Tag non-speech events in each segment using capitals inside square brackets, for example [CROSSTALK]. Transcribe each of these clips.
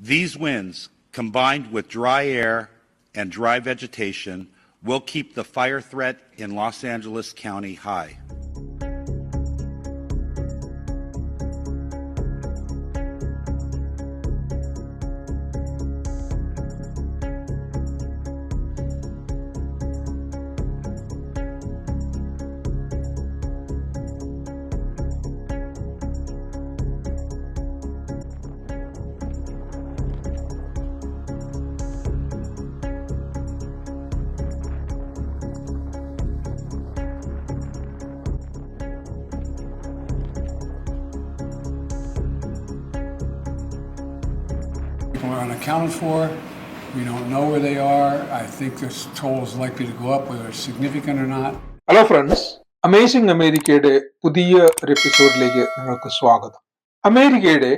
These winds, combined with dry air and dry vegetation, will keep the fire threat in Los Angeles County high. Are unaccounted for. We don't know where they are. I think this toll is likely to go up, whether it's significant or not. Hello friends amazing അമേരിക്കയുടെ പുതിയ ഒരു എപ്പിസോഡിലേക്ക് നിങ്ങൾക്ക് സ്വാഗതം അമേരിക്കയുടെ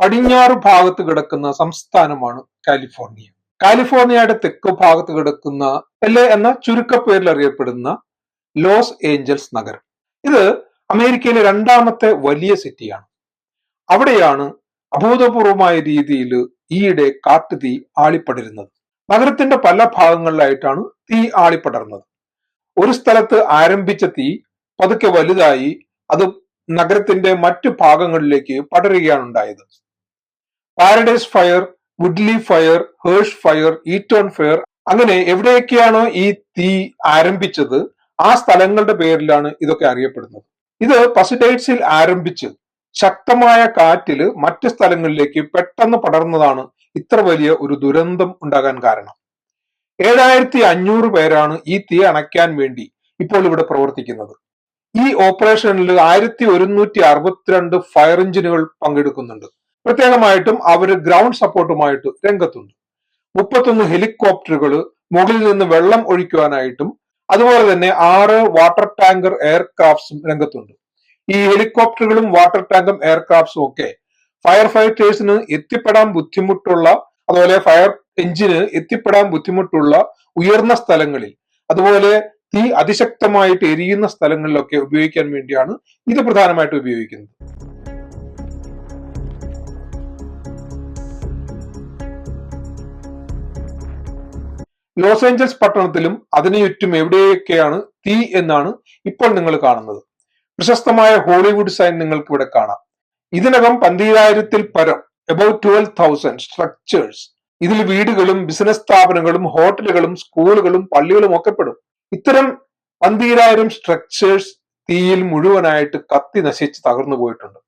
പടിഞ്ഞാറ് ഭാഗത്ത് കിടക്കുന്ന സംസ്ഥാനമാണ് കാലിഫോർണിയ കാലിഫോർണിയയുടെ തെക്ക് ഭാഗത്ത് കിടക്കുന്ന എല്ലെ എന്ന ചുരുക്കപ്പേരിൽ അറിയപ്പെടുന്ന ലോസ് ഏഞ്ചൽസ് നഗരം ഇത് അമേരിക്കയിലെ രണ്ടാമത്തെ വലിയ സിറ്റിയാണ് അവിടെയാണ് അഭൂതപൂർവമായ രീതിയിൽ ഈയിടെ കാട്ടുതീ ആളിപ്പടരുന്നത്. നഗരത്തിന്റെ പല ഭാഗങ്ങളിലായിട്ടാണ് തീ ആളിപ്പടർന്നത്. ഒരു സ്ഥലത്ത് ആരംഭിച്ച തീ പതുക്കെ വലുതായി അത് നഗരത്തിന്റെ മറ്റു ഭാഗങ്ങളിലേക്ക് പടരുകയാണ് ഉണ്ടായത്. Paradise fire Woodley fire Hurst fire Eaton fire അങ്ങനെ എവിടെയൊക്കെയാണോ ഈ തീ ആരംഭിച്ചത് ആ സ്ഥലങ്ങളുടെ പേരിലാണ് ഇതൊക്കെ അറിയപ്പെടുന്നത്. ഇത് പസിഡൈറ്റ്സിൽ ആരംഭിച്ച് ശക്തമായ കാറ്റിൽ മറ്റ് സ്ഥലങ്ങളിലേക്ക് പെട്ടെന്ന് പടർന്നതാണ് ഇത്ര വലിയ ഒരു ദുരന്തം ഉണ്ടാകാൻ കാരണം. ഏഴായിരത്തി അഞ്ഞൂറ് പേരാണ് ഈ തീ അണയ്ക്കാൻ വേണ്ടി ഇപ്പോൾ ഇവിടെ പ്രവർത്തിക്കുന്നത്. ഈ ഓപ്പറേഷനിൽ ആയിരത്തി ഒരുന്നൂറ്റി അറുപത്തിരണ്ട് ഫയർ എഞ്ചിനുകൾ പങ്കെടുക്കുന്നുണ്ട്. പ്രത്യേകമായിട്ടും അവർ ഗ്രൗണ്ട് സപ്പോർട്ടുമായിട്ട് രംഗത്തുണ്ട്. മുപ്പത്തൊന്ന് ഹെലികോപ്റ്ററുകൾ മുകളിൽ നിന്ന് വെള്ളം ഒഴിക്കുവാനായിട്ടും അതുപോലെ തന്നെ ആറ് വാട്ടർ ടാങ്കർ എയർക്രാഫ്റ്റ്സും രംഗത്തുണ്ട്. ഈ ഹെലികോപ്റ്ററുകളും വാട്ടർ ടാങ്കും എയർക്രാഫ്റ്റ്സും ഒക്കെ ഫയർ ഫൈറ്റേഴ്സിന് എത്തിപ്പെടാൻ ബുദ്ധിമുട്ടുള്ള അതുപോലെ ഫയർ എഞ്ചിന് എത്തിപ്പെടാൻ ബുദ്ധിമുട്ടുള്ള ഉയർന്ന സ്ഥലങ്ങളിൽ അതുപോലെ തീ അതിശക്തമായിട്ട് എരിയുന്ന സ്ഥലങ്ങളിലൊക്കെ ഉപയോഗിക്കാൻ വേണ്ടിയാണ് ഇത് പ്രധാനമായിട്ട് ഉപയോഗിക്കുന്നത്. ലോസ് ഏഞ്ചൽസ് പട്ടണത്തിലും അതിനു ചുറ്റും എവിടെയൊക്കെയാണ് തീ എന്നാണ് ഇപ്പോൾ നിങ്ങൾ കാണുന്നത്. പ്രശസ്തമായ ഹോളിവുഡ് സൈൻ നിങ്ങൾക്ക് ഇവിടെ കാണാം. ഇതിനകം പന്തീരായിരത്തിൽ പരം എബൌട്ട് ട്വൽവ് തൗസൻഡ് സ്ട്രക്ചേഴ്സ് ഇതിൽ വീടുകളും ബിസിനസ് സ്ഥാപനങ്ങളും ഹോട്ടലുകളും സ്കൂളുകളും പള്ളികളും ഒക്കെ പെടും. ഇത്തരം പന്തീരായിരം സ്ട്രക്ചേഴ്സ് തീയിൽ മുഴുവനായിട്ട് കത്തി നശിച്ച് തകർന്നു പോയിട്ടുണ്ട്.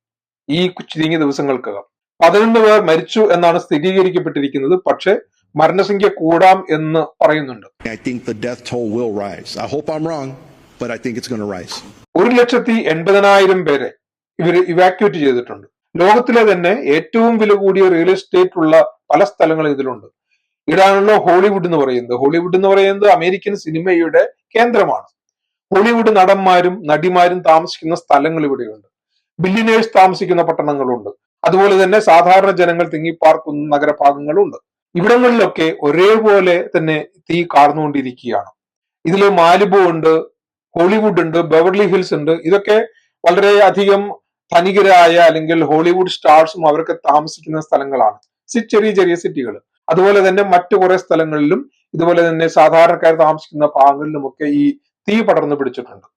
ഈ ചുരുങ്ങിയ ദിവസങ്ങൾക്കകം. പതിനൊന്ന് പേർ മരിച്ചു എന്നാണ് സ്ഥിരീകരിക്കപ്പെട്ടിരിക്കുന്നത്. പക്ഷേ മരണസംഖ്യ കൂടാം എന്ന് പറയുന്നുണ്ട്. ഒരു ലക്ഷത്തി എൺപതിനായിരം പേരെ ഇവർ ഇവാക്യുവേറ്റ് ചെയ്തിട്ടുണ്ട്. ലോകത്തിലെ തന്നെ ഏറ്റവും വില കൂടിയ റിയൽ എസ്റ്റേറ്റ് ഉള്ള പല സ്ഥലങ്ങളും ഇതിലുണ്ട്. ഇവിടാണല്ലോ ഹോളിവുഡ് എന്ന് പറയുന്നത്. ഹോളിവുഡ് എന്ന് പറയുന്നത് അമേരിക്കൻ സിനിമയുടെ കേന്ദ്രമാണ്. ഹോളിവുഡ് നടന്മാരും നടിമാരും താമസിക്കുന്ന സ്ഥലങ്ങൾ ഇവിടെയുണ്ട്. ബില്ലിനേഴ്സ് താമസിക്കുന്ന പട്ടണങ്ങളുണ്ട്. അതുപോലെ തന്നെ സാധാരണ ജനങ്ങൾ തിങ്ങിപ്പാർക്കുന്ന നഗരഭാഗങ്ങളുണ്ട്. ഇവിടങ്ങളിലൊക്കെ ഒരേപോലെ തന്നെ തീ കാർന്നുകൊണ്ടിരിക്കുകയാണ്. ഇതിൽ മാലിബു ഉണ്ട് ഹോളിവുഡ് ഉണ്ട് ബെവർലി ഹിൽസ് ഉണ്ട്. ഇതൊക്കെ വളരെ അധികം ധനികരായ അല്ലെങ്കിൽ ഹോളിവുഡ് സ്റ്റാർസും അവരൊക്കെ താമസിക്കുന്ന സ്ഥലങ്ങളാണ്. ചെറിയ ചെറിയ സിറ്റികൾ അതുപോലെ തന്നെ മറ്റു കുറെ സ്ഥലങ്ങളിലും ഇതുപോലെ തന്നെ സാധാരണക്കാർ താമസിക്കുന്ന ഭാഗങ്ങളിലുമൊക്കെ ഈ തീ പടർന്നു പിടിച്ചിട്ടുണ്ട്.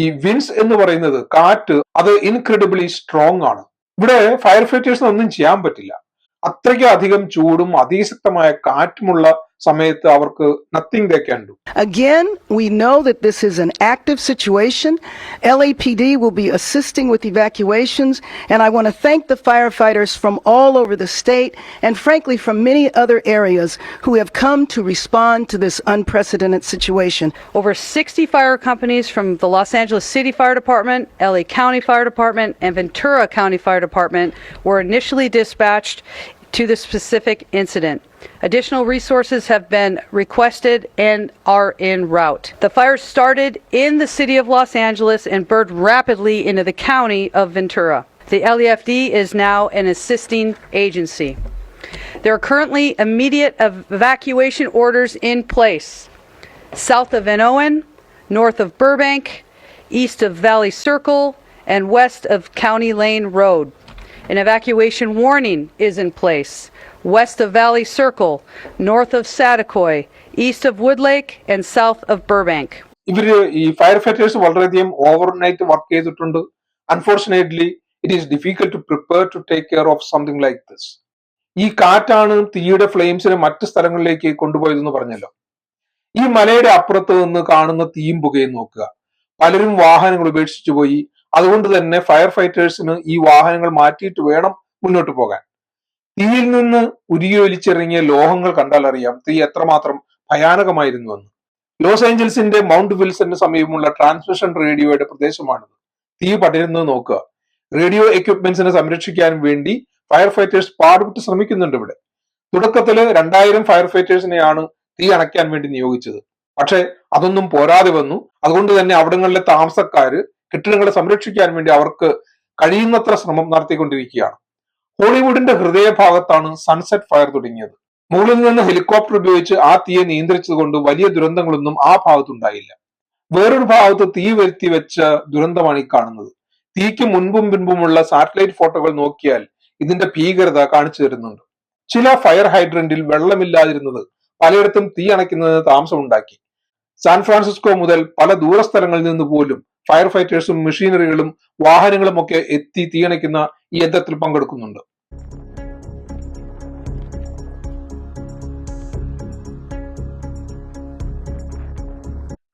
ഈ വിൻസ് എന്ന് പറയുന്നത് കാറ്റ് അത് ഇൻക്രെഡിബിളി സ്ട്രോങ് ആണ്. ഇവിടെ ഫയർ ഫൈറ്റേഴ്സിന് ഒന്നും ചെയ്യാൻ പറ്റില്ല. അത്രയ്ക്ക് അധികം ചൂടും അതിശക്തമായ കാറ്റുമുള്ള സമയത്ത് അവർക്ക് nothing they can do Again, we know that this is an active situation. LAPD will be assisting with evacuations, and I want to thank the firefighters from all over the state and, frankly, from many other areas who have come to respond to this unprecedented situation. Over 60 fire companies from the Los Angeles City Fire Department, LA County Fire Department, and Ventura County Fire Department were initially dispatched to the specific incident. Additional resources have been requested and are en route. The fire started in the city of Los Angeles and burned rapidly into the county of Ventura. The LEFD is now an assisting agency. There are currently immediate evacuation orders in place south of Van Inowen, north of Burbank, east of Valley Circle, and west of County Lane Road. An evacuation warning is in place west of Valley Circle, north of Satakoy, east of Woodlake, and south of Burbank. ഇവർ ഈ fire fighters വളരെയധികം overnight work ചെയ്തിട്ടുണ്ട്. Unfortunately it is difficult to prepare to take care of something like this ഈ കാറ്റാണ് തീയുടെ ഫ്ലെയിംസിനെ മറ്റ് സ്ഥലങ്ങളിലേക്ക് കൊണ്ടുപോയതെന്ന് പറഞ്ഞല്ലോ. ഈ മലയുടെ അപ്പുറത്ത് നിന്ന് കാണുന്ന തീയും പുകയും നോക്കുക. പലരും വാഹനങ്ങൾ ഉപേക്ഷിച്ചു പോയി. അതുകൊണ്ട് തന്നെ ഫയർ ഫൈറ്റേഴ്സിന് ഈ വാഹനങ്ങൾ മാറ്റിയിട്ട് വേണം മുന്നോട്ട് പോകാൻ. തീയിൽ നിന്ന് ഉരുകിയൊലിച്ചിറങ്ങിയ ലോഹങ്ങൾ കണ്ടാൽ അറിയാം. തീ എത്രമാത്രം ഭയാനകമായിരുന്നു എന്ന്. ലോസ് ഏഞ്ചൽസിന്റെ മൗണ്ട് വിൽസന് സമീപമുള്ള ട്രാൻസ്മിഷൻ റേഡിയോയുടെ പ്രദേശമാണിത്. തീ പടരുന്നത് നോക്കുക. റേഡിയോ എക്യുപ്മെന്റ്സിനെ സംരക്ഷിക്കാൻ വേണ്ടി ഫയർ ഫൈറ്റേഴ്സ് പാടുപെട്ട് ശ്രമിക്കുന്നുണ്ട് ഇവിടെ. തുടക്കത്തിൽ രണ്ടായിരം ഫയർ ഫൈറ്റേഴ്സിനെയാണ് തീ അണയ്ക്കാൻ വേണ്ടി നിയോഗിച്ചത്. പക്ഷേ അതൊന്നും പോരാതെ വന്നു. അതുകൊണ്ട് തന്നെ അവിടങ്ങളിലെ താമസക്കാര് കെട്ടിടങ്ങളെ സംരക്ഷിക്കാൻ വേണ്ടി അവർക്ക് കഴിയുന്നത്ര ശ്രമം നടത്തിക്കൊണ്ടിരിക്കുകയാണ്. ഹോളിവുഡിന്റെ ഹൃദയഭാഗത്താണ് സൺസെറ്റ് ഫയർ തുടങ്ങിയത്. മുകളിൽ നിന്ന് ഹെലികോപ്റ്റർ ഉപയോഗിച്ച് ആ തീയെ നിയന്ത്രിച്ചതുകൊണ്ട് വലിയ ദുരന്തങ്ങളൊന്നും ആ ഭാഗത്തുണ്ടായില്ല. വേറൊരു ഭാഗത്ത് തീ വരുത്തി വെച്ച ദുരന്തമാണ് ഈ കാണുന്നത്. തീക്ക് മുൻപും പിൻപുമുള്ള സാറ്റലൈറ്റ് ഫോട്ടോകൾ നോക്കിയാൽ ഇതിന്റെ ഭീകരത കാണിച്ചു തരുന്നുണ്ട്. ചില ഫയർ ഹൈഡ്രന്റിൽ വെള്ളമില്ലാതിരുന്നത് പലയിടത്തും തീ അണയ്ക്കുന്നതിന് താമസമുണ്ടാക്കി. സാൻ ഫ്രാൻസിസ്കോ മുതൽ പല ദൂരസ്ഥലങ്ങളിൽ നിന്ന് പോലും ഫയർ ഫൈറ്റേഴ്സും മെഷീനറികളും വാഹനങ്ങളും ഒക്കെ എത്തി തീയണയ്ക്കുന്ന ഈ യന്ത്രത്തിൽ പങ്കെടുക്കുന്നുണ്ട്.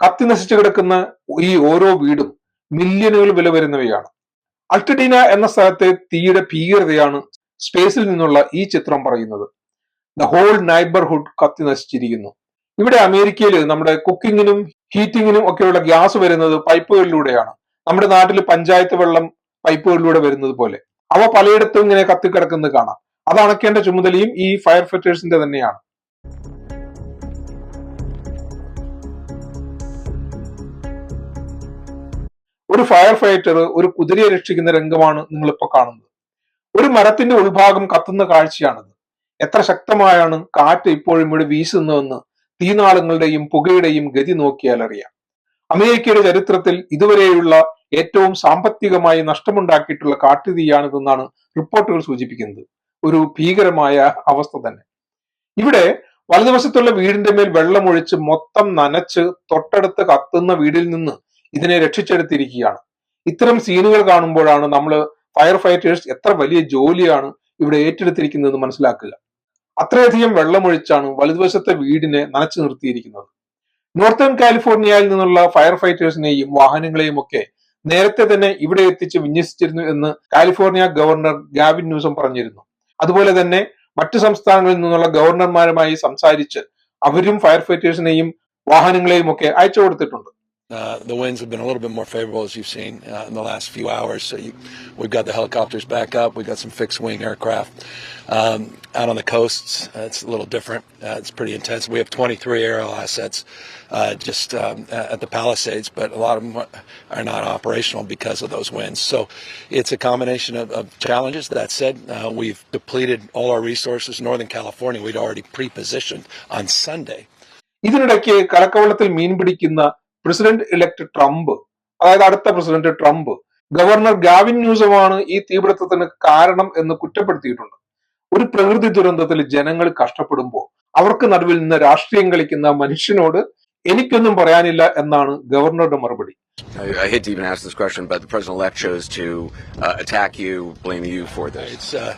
കത്തി നശിച്ചു കിടക്കുന്ന ഈ ഓരോ വീടും മില്യണുകൾ വില വരുന്നവയാണ്. അൾട്ടഡീന എന്ന സ്ഥലത്തെ തീയുടെ ഭീകരതയാണ് സ്പേസിൽ നിന്നുള്ള ഈ ചിത്രം പറയുന്നത്. ദ ഹോൾ നൈബർഹുഡ് കത്തി നശിച്ചിരിക്കുന്നു. ഇവിടെ അമേരിക്കയിൽ നമ്മുടെ കുക്കിങ്ങിനും ഹീറ്റിങ്ങിനും ഒക്കെയുള്ള ഗ്യാസ് വരുന്നത് പൈപ്പുകളിലൂടെയാണ്. നമ്മുടെ നാട്ടിൽ പഞ്ചായത്ത് വെള്ളം പൈപ്പുകളിലൂടെ വരുന്നത് പോലെ. അവ പലയിടത്തും ഇങ്ങനെ കത്തിക്കിടക്കുന്നത് കാണാം. അത് അണക്കേണ്ട ചുമതലയും ഈ ഫയർ ഫൈറ്റേഴ്സിന്റെ തന്നെയാണ്. ഒരു ഫയർ ഫൈറ്റർ ഒരു കുതിരയെ രക്ഷിക്കുന്ന രംഗമാണ് നിങ്ങളിപ്പോ കാണുന്നത്. ഒരു മരത്തിന്റെ ഉൾഭാഗം കത്തുന്ന കാഴ്ചയാണിത്. എത്ര ശക്തമായാണ് കാറ്റ് ഇപ്പോഴും ഇവിടെ വീശുന്നതെന്ന് തീനാളങ്ങളുടെയും പുകയുടെയും ഗതി നോക്കിയാൽ അറിയാം. അമേരിക്കയുടെ ചരിത്രത്തിൽ ഇതുവരെയുള്ള ഏറ്റവും സാമ്പത്തികമായി നഷ്ടമുണ്ടാക്കിയിട്ടുള്ള കാട്ടുതീയാണിതെന്നാണ് റിപ്പോർട്ടുകൾ സൂചിപ്പിക്കുന്നത്. ഒരു ഭീകരമായ അവസ്ഥ തന്നെ. ഇവിടെ വലതുവശത്തുള്ള വീടിന്റെ മേൽ വെള്ളമൊഴിച്ച് മൊത്തം നനച്ച് തൊട്ടടുത്ത് കത്തുന്ന വീടിൽ നിന്ന് ഇതിനെ രക്ഷിച്ചെടുത്തിരിക്കുകയാണ്. ഇത്തരം സീനുകൾ കാണുമ്പോഴാണ് നമ്മൾ ഫയർ ഫൈറ്റേഴ്സ് എത്ര വലിയ ജോലിയാണ് ഇവിടെ ഏറ്റെടുത്തിരിക്കുന്നത് മനസ്സിലാക്കുക. അത്രയധികം വെള്ളമൊഴിച്ചാണ് വലതുവശത്തെ വീടിനെ നനച്ചു നിർത്തിയിരിക്കുന്നത്. നോർത്തേൺ കാലിഫോർണിയയിൽ നിന്നുള്ള ഫയർ ഫൈറ്റേഴ്സിനെയും വാഹനങ്ങളെയും ഒക്കെ നേരത്തെ തന്നെ ഇവിടെ എത്തിച്ച് വിന്യസിച്ചിരുന്നു എന്ന് കാലിഫോർണിയ ഗവർണർ ഗാവിൻ ന്യൂസം പറഞ്ഞിരുന്നു. അതുപോലെ തന്നെ മറ്റു സംസ്ഥാനങ്ങളിൽ നിന്നുള്ള ഗവർണർമാരുമായി സംസാരിച്ച് അവരും ഫയർ ഫൈറ്റേഴ്സിനെയും വാഹനങ്ങളെയും ഒക്കെ അയച്ചു കൊടുത്തിട്ടുണ്ട്. Uh, the winds have been a little bit more favorable, as you've seen uh, in the last few hours. So you, we've got the helicopters back up. We've got some fixed wing aircraft um, out on the coasts. Uh, it's a little different. Uh, it's pretty intense. We have 23 aerial assets uh, just um, at the Palisades, but a lot of them are not operational because of those winds. So it's a combination of, of challenges. That said, uh, we've depleted all our resources. Northern California, we'd already pre-positioned on Sunday. ഇതിനിടയ്ക്ക് കലക്കവളത്തിൽ മീൻ പിടിക്കുന്ന president elect Trump അതായത് അടുത്ത president Trump governor Gavin ന്യൂസമാണ് ഈ തീപിടുത്തത്തിന് കാരണം എന്ന് കുറ്റപ്പെടുത്തിയിട്ടുണ്ട് ഒരു പ്രകൃതി ദുരന്തത്തിൽ ജനങ്ങൾ കഷ്ടപ്പെടുമ്പോൾ അവർക്ക് നടുവിൽ നിന്ന് രാഷ്ട്രീയം കളിക്കുന്ന മനുഷ്യനോട് എനിക്കൊന്നും പറയാനില്ല എന്നാണ് ഗവർണറുടെ മറുപടി I, I hate to even ask this question, but the president-elect chose to uh, attack you, blame you for this. It's uh,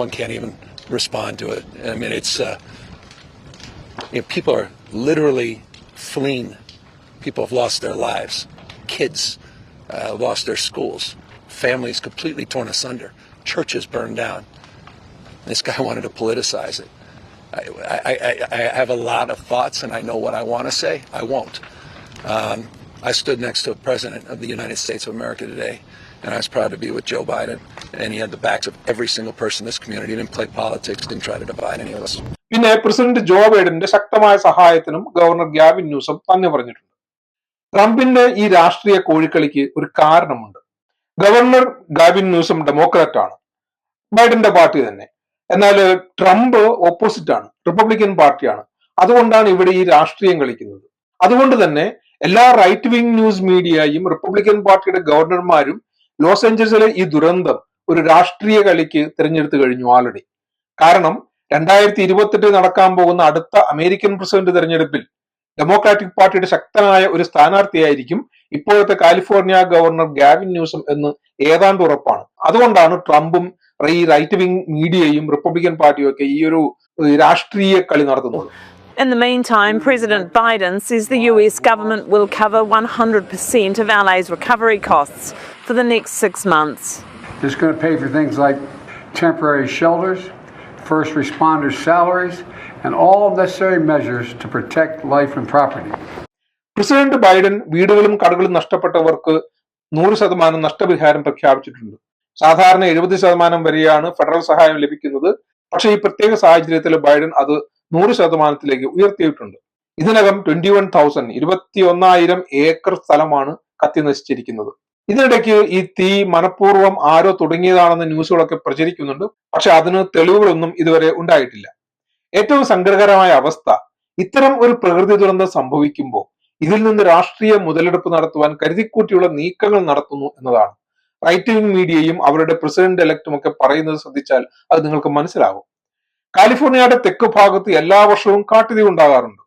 one can't even respond to it. I mean, it's uh, you know, people are literally fleeing. People have lost their lives. Kids uh, lost their schools. Families completely torn asunder. Churches burned down. This guy [LAUGHS] wanted to politicize it. I, I, I, I have a lot of thoughts, and I know what I want to say. I won't. Um, I stood next to a president of the United States of America today, and I was proud to be with Joe Biden. And he had the backs of every single person in this community. He didn't play politics, didn't try to divide any of us. പിന്നെ president Joe ബൈഡന്റെ ശക്തമായ സഹായത്തിനും governor Gavin Newsom തന്നെ പറഞ്ഞിട്ടുണ്ട് ട്രംപിന്റെ ഈ രാഷ്ട്രീയ കോഴിക്കളിക്ക് ഒരു കാരണമുണ്ട്. ഗവർണർ ഗാവിൻ ന്യൂസം ഡെമോക്രാറ്റ് ആണ് ബൈഡന്റെ പാർട്ടി തന്നെ. എന്നാൽ ട്രംപ് ഓപ്പോസിറ്റ് ആണ് റിപ്പബ്ലിക്കൻ പാർട്ടിയാണ്. അതുകൊണ്ടാണ് ഇവിടെ ഈ രാഷ്ട്രീയം കളിക്കുന്നത്. അതുകൊണ്ട് തന്നെ എല്ലാ റൈറ്റ് വിങ് ന്യൂസ് മീഡിയയും റിപ്പബ്ലിക്കൻ പാർട്ടിയുടെ ഗവർണർമാരും ലോസ് ഏഞ്ചൽസിലെ ഈ ദുരന്തം ഒരു രാഷ്ട്രീയ കളിക്ക് തിരഞ്ഞെടുത്തു കഴിഞ്ഞു ആൾറെഡി. കാരണം രണ്ടായിരത്തി ഇരുപത്തെട്ട് നടക്കാൻ പോകുന്ന അടുത്ത അമേരിക്കൻ പ്രസിഡന്റ് തെരഞ്ഞെടുപ്പിൽ ഡെമോക്രാറ്റിക് പാർട്ടിയുടെ ശക്തനായ ഒരു സ്ഥാനാർത്ഥിയായിരിക്കും ഇപ്പോഴത്തെ കാലിഫോർണിയ ഗവർണർ ഗാവിൻ ന്യൂസം എന്ന് ഏതാണ്ട് ഉറപ്പാണ് അതുകൊണ്ടാണ് ട്രംപും ഈ റൈറ്റ് വിംഗ് മീഡിയയും റിപ്പബ്ലിക്കൻ പാർട്ടിയും ഒക്കെ ഈ ഒരു ഏഹ്, രാഷ്ട്രീയ കളി നടത്തുന്നത് In the meantime, President Biden says the US government will cover 100% of LA's recovery costs for the next six months. It's going to pay for things like temporary shelters, first responders' salaries, and all necessary measures to protect life and property. President Biden വീടുകളും കടകളും നഷ്ടപ്പെട്ടവർക്ക് നൂറ് ശതമാനം നഷ്ടപരിഹാരം പ്രഖ്യാപിച്ചിട്ടുണ്ട്. സാധാരണ എഴുപത് ശതമാനം വരെയാണ് ഫെഡറൽ സഹായം ലഭിക്കുന്നത്. പക്ഷേ ഈ പ്രത്യേക സാഹചര്യത്തിൽ ബൈഡൻ അത് നൂറ് ശതമാനത്തിലേക്ക് ഉയർത്തിയിട്ടുണ്ട്. ഇതിനകം ട്വന്റി വൺ തൗസൻഡ് ഇരുപത്തി ഒന്നായിരം ഏക്കർ സ്ഥലമാണ് കത്തി നശിച്ചിരിക്കുന്നത് ഇതിനിടയ്ക്ക് ഈ തീ മനഃപൂർവം ആരോ തുടങ്ങിയതാണെന്ന് ന്യൂസുകളൊക്കെ പ്രചരിക്കുന്നുണ്ട്. പക്ഷെ അതിന് തെളിവുകളൊന്നും ഇതുവരെ ഉണ്ടായിട്ടില്ല. ഏറ്റവും സങ്കടകരമായ അവസ്ഥ. ഇത്തരം ഒരു പ്രകൃതി ദുരന്തം സംഭവിക്കുമ്പോൾ ഇതിൽ നിന്ന് രാഷ്ട്രീയ മുതലെടുപ്പ് നടത്തുവാൻ കരുതിക്കൂട്ടിയുള്ള നീക്കങ്ങൾ നടത്തുന്നു എന്നതാണ്. റൈറ്റ് വിംഗ് മീഡിയയും അവരുടെ പ്രസിഡന്റ് എലക്റ്റും ഒക്കെ പറയുന്നത് ശ്രദ്ധിച്ചാൽ അത് നിങ്ങൾക്ക് മനസ്സിലാകും. കാലിഫോർണിയയുടെ തെക്ക് ഭാഗത്ത് എല്ലാ വർഷവും കാട്ടുതീ ഉണ്ടാകാറുണ്ട്.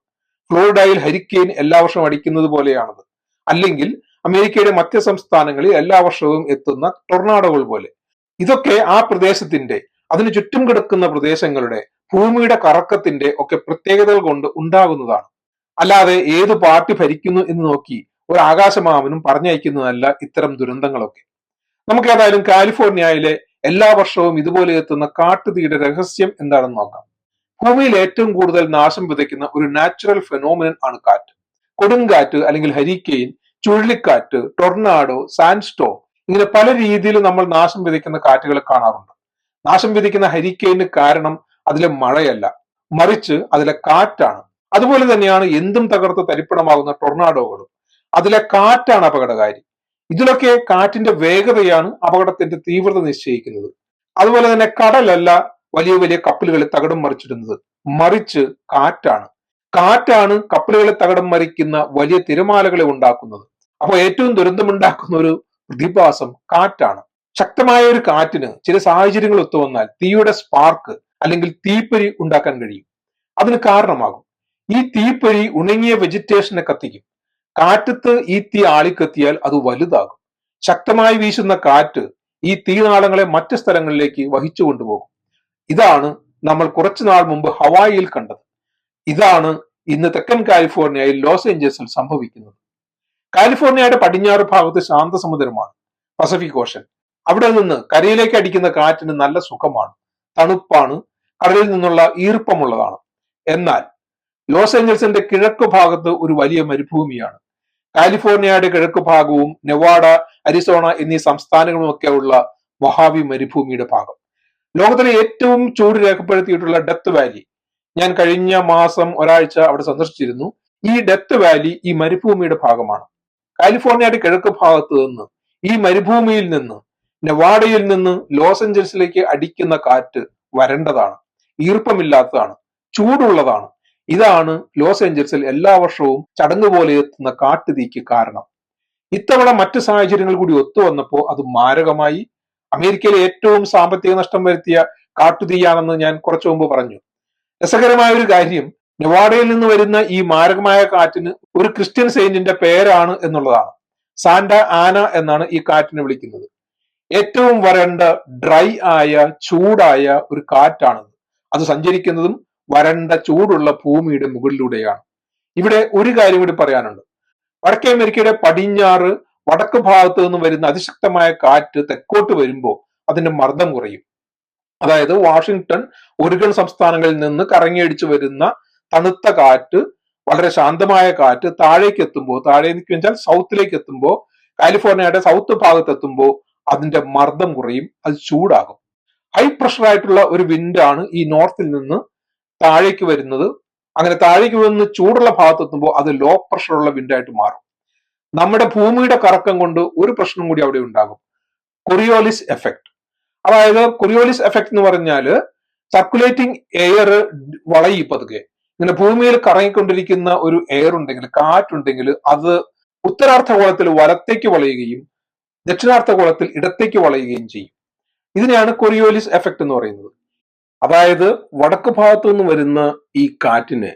ഫ്ലോറിഡയിൽ ഹരിക്കെയിൻ എല്ലാ വർഷവും അടിക്കുന്നത് പോലെയാണത്. അല്ലെങ്കിൽ അമേരിക്കയുടെ മധ്യ സംസ്ഥാനങ്ങളിൽ എല്ലാ വർഷവും എത്തുന്ന ടൊർണാഡോകൾ പോലെ. ഇതൊക്കെ ആ പ്രദേശത്തിന്റെ അതിന് ചുറ്റും കിടക്കുന്ന പ്രദേശങ്ങളുടെ ഭൂമിയുടെ കറക്കത്തിന്റെ ഒക്കെ പ്രത്യേകതകൾ കൊണ്ട് ഉണ്ടാകുന്നതാണ്. അല്ലാതെ ഏത് പാർട്ടി ഭരിക്കുന്നു എന്ന് നോക്കി ഒരു ആകാശമാമനും പറഞ്ഞയക്കുന്നതല്ല ഇത്തരം ദുരന്തങ്ങളൊക്കെ. നമുക്ക് ഏതായാലും കാലിഫോർണിയയിലെ എല്ലാ വർഷവും ഇതുപോലെ എത്തുന്ന കാട്ടുതീയുടെ രഹസ്യം എന്താണെന്ന് നോക്കാം. ഭൂമിയിൽ ഏറ്റവും കൂടുതൽ നാശം വിതയ്ക്കുന്ന ഒരു നാച്ചുറൽ ഫെനോമിനൻ ആണ് കാറ്റ്. കൊടുങ്കാറ്റ് അല്ലെങ്കിൽ ഹരിക്കെയിൻ ചുഴലിക്കാറ്റ് ടൊർണാഡോ സാൻഡ്സ്റ്റോ ഇങ്ങനെ പല രീതിയിൽ നമ്മൾ നാശം വിതയ്ക്കുന്ന കാറ്റുകളെ കാണാറുണ്ട്. നാശം വിധിക്കുന്ന ഹരിക്കെയിന് കാരണം അതിലെ മഴയല്ല. മറിച്ച് അതിലെ കാറ്റാണ്. അതുപോലെ തന്നെയാണ് എന്തും തകർത്ത് തരിപ്പണമാകുന്ന ടൊർണാഡോകളും അതിലെ കാറ്റാണ് അപകടകാരി. ഇതിലൊക്കെ കാറ്റിന്റെ വേഗതയാണ് അപകടത്തിന്റെ തീവ്രത നിശ്ചയിക്കുന്നത്. അതുപോലെ തന്നെ കടലല്ല വലിയ വലിയ കപ്പലുകളെ തകടം മറിച്ചിടുന്നത്. മറിച്ച് കാറ്റാണ്. കാറ്റാണ് കപ്പലുകളെ തകടം മറിക്കുന്ന വലിയ തിരമാലകളെ ഉണ്ടാക്കുന്നത്. അപ്പോൾ ഏറ്റവും ദുരന്തമുണ്ടാക്കുന്ന ഒരു പ്രതിഭാസം കാറ്റാണ്. ശക്തമായ ഒരു കാറ്റിന് ചില സാഹചര്യങ്ങൾ ഒത്തുവന്നാൽ തീയുടെ സ്പാർക്ക് അല്ലെങ്കിൽ തീപ്പൊരി ഉണ്ടാക്കാൻ കഴിയും. അതിന് കാരണമാകും. ഈ തീപ്പൊരി ഉണങ്ങിയ വെജിറ്റേഷനെ കത്തിക്കും. കാറ്റത്ത് ഈ തീ ആളിക്കത്തിയാൽ അത് വലുതാകും. ശക്തമായി വീശുന്ന കാറ്റ് ഈ തീനാളങ്ങളെ മറ്റു സ്ഥലങ്ങളിലേക്ക് വഹിച്ചു കൊണ്ടുപോകും. ഇതാണ് നമ്മൾ കുറച്ചു നാൾ മുമ്പ് ഹവായിയിൽ കണ്ടത്. ഇതാണ് ഇന്ന് തെക്കൻ കാലിഫോർണിയയിൽ ലോസ് ഏഞ്ചൽസിൽ സംഭവിക്കുന്നത്. കാലിഫോർണിയയുടെ പടിഞ്ഞാറ് ഭാഗത്ത് ശാന്തസമുദ്രമാണ്. Pacific Ocean. അവിടെ നിന്ന് കരയിലേക്ക് അടിക്കുന്ന കാറ്റിന് നല്ല സുഖമാണ് തണുപ്പാണ് കടലിൽ നിന്നുള്ള ഈർപ്പമുള്ളതാണ്. എന്നാൽ ലോസ് ഏഞ്ചൽസിന്റെ കിഴക്ക് ഭാഗത്ത് ഒരു വലിയ മരുഭൂമിയാണ്. കാലിഫോർണിയയുടെ കിഴക്ക് ഭാഗവും നെവാഡ അരിസോണ എന്നീ സംസ്ഥാനങ്ങളും ഒക്കെ ഉള്ള മൊഹാവി മരുഭൂമിയുടെ ഭാഗം. ലോകത്തിലെ ഏറ്റവും ചൂട് രേഖപ്പെടുത്തിയിട്ടുള്ള ഡെത്ത് വാലി. ഞാൻ കഴിഞ്ഞ മാസം ഒരാഴ്ച അവിടെ സന്ദർശിച്ചിരുന്നു. ഈ ഡെത്ത് വാലി ഈ മരുഭൂമിയുടെ ഭാഗമാണ്. കാലിഫോർണിയയുടെ കിഴക്ക് ഭാഗത്ത് നിന്ന് ഈ മരുഭൂമിയിൽ നിന്ന് നെവാഡയിൽ നിന്ന് ലോസ് ഏഞ്ചൽസിലേക്ക് അടിക്കുന്ന കാറ്റ് വരണ്ടതാണ്. ഈർപ്പമില്ലാത്തതാണ്. ചൂടുള്ളതാണ്. ഇതാണ് ലോസ് ഏഞ്ചൽസിൽ എല്ലാ വർഷവും ചടങ്ങ് പോലെ എത്തുന്ന കാട്ടുതീക്ക് കാരണം. ഇത്തവണ മറ്റ് സാഹചര്യങ്ങൾ കൂടി ഒത്തു വന്നപ്പോൾ അത് മാരകമായി. അമേരിക്കയിലെ ഏറ്റവും സാമ്പത്തിക നഷ്ടം വരുത്തിയ കാട്ടുതീയാണെന്ന് ഞാൻ കുറച്ചു മുമ്പ് പറഞ്ഞു. രസകരമായ ഒരു കാര്യം നെവാഡയിൽ നിന്ന് വരുന്ന ഈ മാരകമായ കാറ്റിന് ഒരു ക്രിസ്ത്യൻ സെയിന്റിന്റെ പേരാണ് എന്നുള്ളതാണ്. സാന്റ ആന എന്നാണ് ഈ കാറ്റിനെ വിളിക്കുന്നത്. ഏറ്റവും വരണ്ട ഡ്രൈ ആയ ചൂടായ ഒരു കാറ്റാണത്. അത് സഞ്ചരിക്കുന്നതും വരണ്ട ചൂടുള്ള ഭൂമിയുടെ മുകളിലൂടെയാണ്. ഇവിടെ ഒരു കാര്യം കൂടി പറയാനുണ്ട്. വടക്കേ അമേരിക്കയുടെ പടിഞ്ഞാറ് വടക്ക് ഭാഗത്ത് നിന്ന് വരുന്ന അതിശക്തമായ കാറ്റ് തെക്കോട്ട് വരുമ്പോൾ അതിന്റെ മർദ്ദം കുറയും. അതായത് വാഷിങ്ടൺ ഒരുകൾ സംസ്ഥാനങ്ങളിൽ നിന്ന് കറങ്ങിയടിച്ചു വരുന്ന തണുത്ത കാറ്റ് വളരെ ശാന്തമായ കാറ്റ് താഴേക്ക് എത്തുമ്പോൾ താഴേക്ക് വെച്ചാൽ സൗത്തിലേക്ക് എത്തുമ്പോൾ കാലിഫോർണിയയുടെ സൗത്ത് ഭാഗത്ത് എത്തുമ്പോൾ അതിന്റെ മർദ്ദം കുറയും അത് ചൂടാകും. ഹൈ പ്രഷർ ആയിട്ടുള്ള ഒരു ആണ് ഈ നോർത്തിൽ നിന്ന് താഴേക്ക് വരുന്നത്. അങ്ങനെ താഴേക്ക് വന്ന് ചൂടുള്ള ഭാഗത്ത് എത്തുമ്പോൾ അത് ലോ പ്രഷറുള്ള വിൻഡായിട്ട് മാറും. നമ്മുടെ ഭൂമിയുടെ കറക്കം കൊണ്ട് ഒരു പ്രശ്നം കൂടി അവിടെ ഉണ്ടാകും. കൊറിയോലിസ് എഫക്ട് അതായത് കൊറിയോലിസ് എഫക്ട് എന്ന് പറഞ്ഞാൽ സർക്കുലേറ്റിംഗ് എയർ വളയും പതുക്കെ. ഇങ്ങനെ ഭൂമിയിൽ കറങ്ങിക്കൊണ്ടിരിക്കുന്ന ഒരു എയർ ഉണ്ടെങ്കിൽ കാറ്റുണ്ടെങ്കിൽ അത് ഉത്തരാർദ്ധഗോളത്തിൽ വലത്തേക്ക് വളയുകയും ദക്ഷിണാർദ്ധഗോളത്തിൽ ഇടത്തേക്ക് വളയുകയും ചെയ്യും. ഇതിനെയാണ് കൊറിയോലിസ് എഫക്ട് എന്ന് പറയുന്നത്. അതായത് വടക്ക് ഭാഗത്തു നിന്ന് വരുന്ന ഈ കാറ്റിന്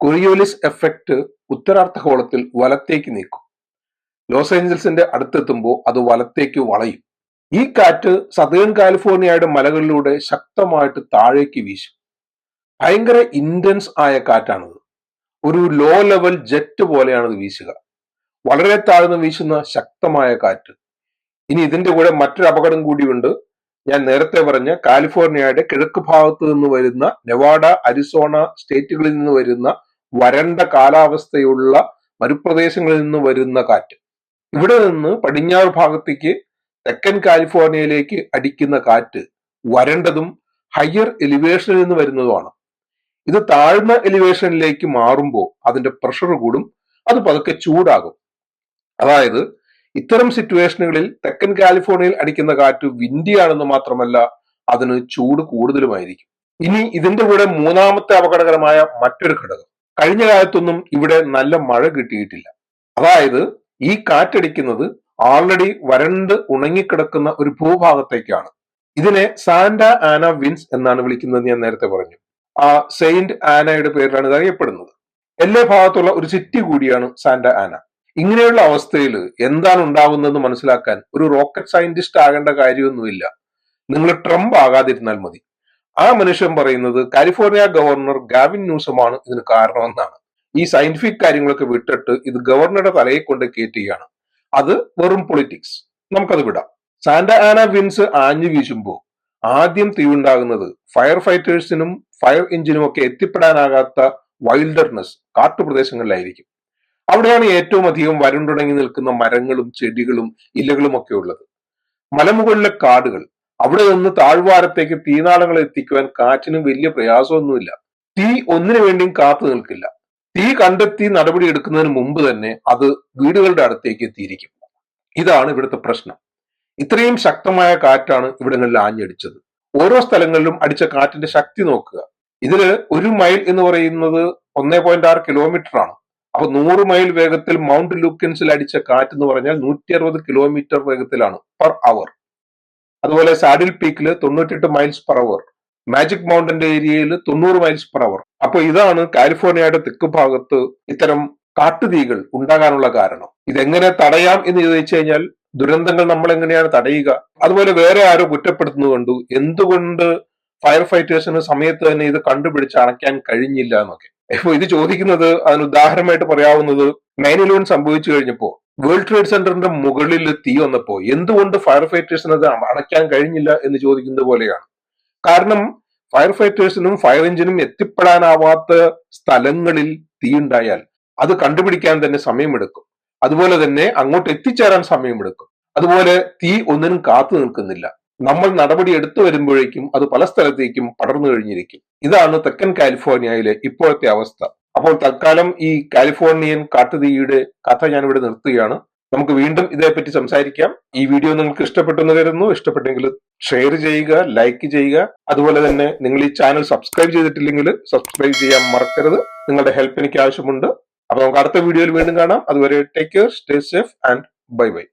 കൊറിയോലിസ് എഫക്ട് ഉത്തരാർദ്ധഗോളത്തിൽ വലത്തേക്ക് നീക്കും. ലോസ് ഏഞ്ചൽസിന്റെ അടുത്തെത്തുമ്പോൾ അത് വലത്തേക്ക് വളയും. ഈ കാറ്റ് സതേൺ കാലിഫോർണിയയുടെ മലകളിലൂടെ ശക്തമായിട്ട് താഴേക്ക് വീശും. ഭയങ്കര ഇന്റൻസ് ആയ കാറ്റാണിത്. ഒരു ലോ ലെവൽ ജെറ്റ് പോലെയാണ് ഇത് വീശുക. വളരെ താഴ്ന്ന് വീശുന്ന ശക്തമായ കാറ്റ്. ഇനി ഇതിന്റെ കൂടെ മറ്റൊരു അപകടം കൂടിയുണ്ട്. ഞാൻ നേരത്തെ പറഞ്ഞ കാലിഫോർണിയയുടെ കിഴക്ക് ഭാഗത്ത് നിന്ന് വരുന്ന നെവാഡ അരിസോണ സ്റ്റേറ്റുകളിൽ നിന്ന് വരുന്ന വരണ്ട കാലാവസ്ഥയുള്ള മരുപ്രദേശങ്ങളിൽ നിന്ന് വരുന്ന കാറ്റ്. ഇവിടെ നിന്ന് പടിഞ്ഞാറ് ഭാഗത്തേക്ക് തെക്കൻ കാലിഫോർണിയയിലേക്ക് അടിക്കുന്ന കാറ്റ് വരണ്ടതും ഹയർ എലിവേഷനിൽ നിന്ന് വരുന്നതുമാണ്. ഇത് താഴ്ന്ന എലിവേഷനിലേക്ക് മാറുമ്പോൾ അതിന്റെ പ്രഷർ കൂടും അത് പതുക്കെ ചൂടാകും. അതായത് ഇത്തരം സിറ്റുവേഷനുകളിൽ തെക്കൻ കാലിഫോർണിയയിൽ അടിക്കുന്ന കാറ്റ് വിൻഡിയാണെന്ന് മാത്രമല്ല അതിന് ചൂട് കൂടുതലുമായിരിക്കും. ഇനി ഇതിന്റെ കൂടെ മൂന്നാമത്തെ അപകടകരമായ മറ്റൊരു ഘടകം. കഴിഞ്ഞ കാലത്തൊന്നും ഇവിടെ നല്ല മഴ കിട്ടിയിട്ടില്ല. അതായത് ഈ കാറ്റടിക്കുന്നത് ആൾറെഡി വരണ്ട് ഉണങ്ങിക്കിടക്കുന്ന ഒരു ഭൂഭാഗത്തേക്കാണ്. ഇതിനെ സാന്റ ആന വിൻസ് എന്നാണ് വിളിക്കുന്നത് ഞാൻ നേരത്തെ പറഞ്ഞു. ആ സെയിന്റ് ആനയുടെ പേരിലാണ് ഇത് അറിയപ്പെടുന്നത് എല്ലാ ഭാഗത്തുള്ള ഒരു സിറ്റി കൂടിയാണ് സാന്റ ആന. ഇങ്ങനെയുള്ള അവസ്ഥയിൽ എന്താണ് ഉണ്ടാവുന്നതെന്ന് മനസ്സിലാക്കാൻ ഒരു റോക്കറ്റ് സയന്റിസ്റ്റ് ആകേണ്ട കാര്യമൊന്നുമില്ല. നിങ്ങൾ ട്രംപ് ആകാതിരുന്നാൽ മതി. ആ മനുഷ്യൻ പറയുന്നത് കാലിഫോർണിയ ഗവർണർ ഗാവിൻ ന്യൂസമാണ് ഇതിന് കാരണമെന്നാണ്. ഈ സയന്റിഫിക് കാര്യങ്ങളൊക്കെ വിട്ടിട്ട് ഇത് ഗവർണറുടെ തലയെ കൊണ്ട് കയറ്റുകയാണ്. അത് വെറും പൊളിറ്റിക്സ് നമുക്കത് വിടാം. സാന്റ ആന വിൻസ് ആഞ്ഞു വീശുമ്പോൾ ആദ്യം തീയുണ്ടാകുന്നത് ഫയർ ഫൈറ്റേഴ്സിനും ഫയർ എഞ്ചിനും ഒക്കെ എത്തിപ്പെടാനാകാത്ത വൈൽഡർനെസ് കാട്ടുപ്രദേശങ്ങളിലായിരിക്കും. അവിടെയാണ് ഏറ്റവും അധികം വരണ്ടുണങ്ങി നിൽക്കുന്ന മരങ്ങളും ചെടികളും ഇലകളും ഒക്കെ ഉള്ളത്. മലമുകളിലെ കാടുകൾ അവിടെ നിന്ന് താഴ്വാരത്തേക്ക് തീനാളങ്ങൾ എത്തിക്കുവാൻ കാറ്റിനും വലിയ പ്രയാസമൊന്നുമില്ല. തീ ഒന്നിനു വേണ്ടിയും കാത്തു നിൽക്കില്ല. തീ കണ്ടെത്തി നടപടി എടുക്കുന്നതിന് മുമ്പ് തന്നെ അത് വീടുകളുടെ അടുത്തേക്ക് എത്തിയിരിക്കും. ഇതാണ് ഇവിടുത്തെ പ്രശ്നം. ഇത്രയും ശക്തമായ കാറ്റാണ് ഇവിടങ്ങളിൽ ആഞ്ഞടിച്ചത്. ഓരോ സ്ഥലങ്ങളിലും അടിച്ച കാറ്റിന്റെ ശക്തി നോക്കുക. ഇതിൽ ഒരു മൈൽ എന്ന് പറയുന്നത് ഒന്നേ പോയിന്റ് ആറ് കിലോമീറ്റർ ആണ്. അപ്പൊ നൂറ് മൈൽ വേഗത്തിൽ മൗണ്ട് ലൂക്കിൻസിൽ അടിച്ച കാറ്റ് എന്ന് പറഞ്ഞാൽ നൂറ്റി അറുപത് കിലോമീറ്റർ വേഗത്തിലാണ് പെർ അവർ. അതുപോലെ സാഡിൽ പീക്കിൽ തൊണ്ണൂറ്റെട്ട് മൈൽസ് പെർ അവർ. മാജിക് മൗണ്ടന്റെ ഏരിയയിൽ തൊണ്ണൂറ് മൈൽസ് പെർ അവർ. അപ്പൊ ഇതാണ് കാലിഫോർണിയയുടെ തെക്ക് ഭാഗത്ത് ഇത്തരം കാട്ടുതീകൾ ഉണ്ടാകാനുള്ള കാരണം. ഇതെങ്ങനെ തടയാം എന്ന് ചോദിച്ചു കഴിഞ്ഞാൽ ദുരന്തങ്ങൾ നമ്മൾ എങ്ങനെയാണ് തടയുക? അതുപോലെ വേറെ ആരോ കുറ്റപ്പെടുത്തുന്നത് കണ്ടു. എന്തുകൊണ്ട് ഫയർ ഫൈറ്റേഴ്സിന് സമയത്ത് തന്നെ ഇത് കണ്ടുപിടിച്ച് അണയ്ക്കാൻ കഴിഞ്ഞില്ല എന്നൊക്കെ. ഇപ്പൊ ഇത് ചോദിക്കുന്നത് അതിന് ഉദാഹരണമായിട്ട് പറയാവുന്നത് നയൻ ഇലവൻ സംഭവിച്ചു കഴിഞ്ഞപ്പോ വേൾഡ് ട്രേഡ് സെന്ററിന്റെ മുകളിൽ തീ വന്നപ്പോ എന്തുകൊണ്ട് ഫയർ ഫൈറ്റേഴ്സിന് അത് അടയ്ക്കാൻ കഴിഞ്ഞില്ല എന്ന് ചോദിക്കുന്നത് പോലെയാണ്. കാരണം ഫയർ ഫൈറ്റേഴ്സിനും ഫയർ എഞ്ചിനും എത്തിപ്പെടാനാവാത്ത സ്ഥലങ്ങളിൽ തീ ഉണ്ടായാൽ അത് കണ്ടുപിടിക്കാൻ തന്നെ സമയമെടുക്കും. അതുപോലെ തന്നെ അങ്ങോട്ട് എത്തിച്ചേരാൻ സമയമെടുക്കും. അതുപോലെ തീ ഒന്നിനും കാത്തു നിൽക്കുന്നില്ല. നമ്മൾ നടപടി എടുത്തു വരുമ്പോഴേക്കും അത് പല സ്ഥലത്തേക്കും പടർന്നു കഴിഞ്ഞിരിക്കും. ഇതാണ് തെക്കൻ കാലിഫോർണിയയിലെ ഇപ്പോഴത്തെ അവസ്ഥ. അപ്പോൾ തൽക്കാലം ഈ കാലിഫോർണിയൻ കാട്ടുതീയുടെ കഥ ഞാൻ ഇവിടെ നിർത്തുകയാണ്. നമുക്ക് വീണ്ടും ഇതേപ്പറ്റി സംസാരിക്കാം. ഈ വീഡിയോ നിങ്ങൾക്ക് ഇഷ്ടപ്പെട്ടെന്ന് കരുതുന്നു. ഇഷ്ടപ്പെട്ടെങ്കിൽ ഷെയർ ചെയ്യുക ലൈക്ക് ചെയ്യുക. അതുപോലെ തന്നെ നിങ്ങൾ ഈ ചാനൽ സബ്സ്ക്രൈബ് ചെയ്തിട്ടില്ലെങ്കിൽ സബ്സ്ക്രൈബ് ചെയ്യാൻ മറക്കരുത്. നിങ്ങളുടെ ഹെൽപ്പ് എനിക്ക് ആവശ്യമുണ്ട്. അപ്പൊ നമുക്ക് അടുത്ത വീഡിയോയിൽ വീണ്ടും കാണാം. അതുവരെ take care stay safe and bye bye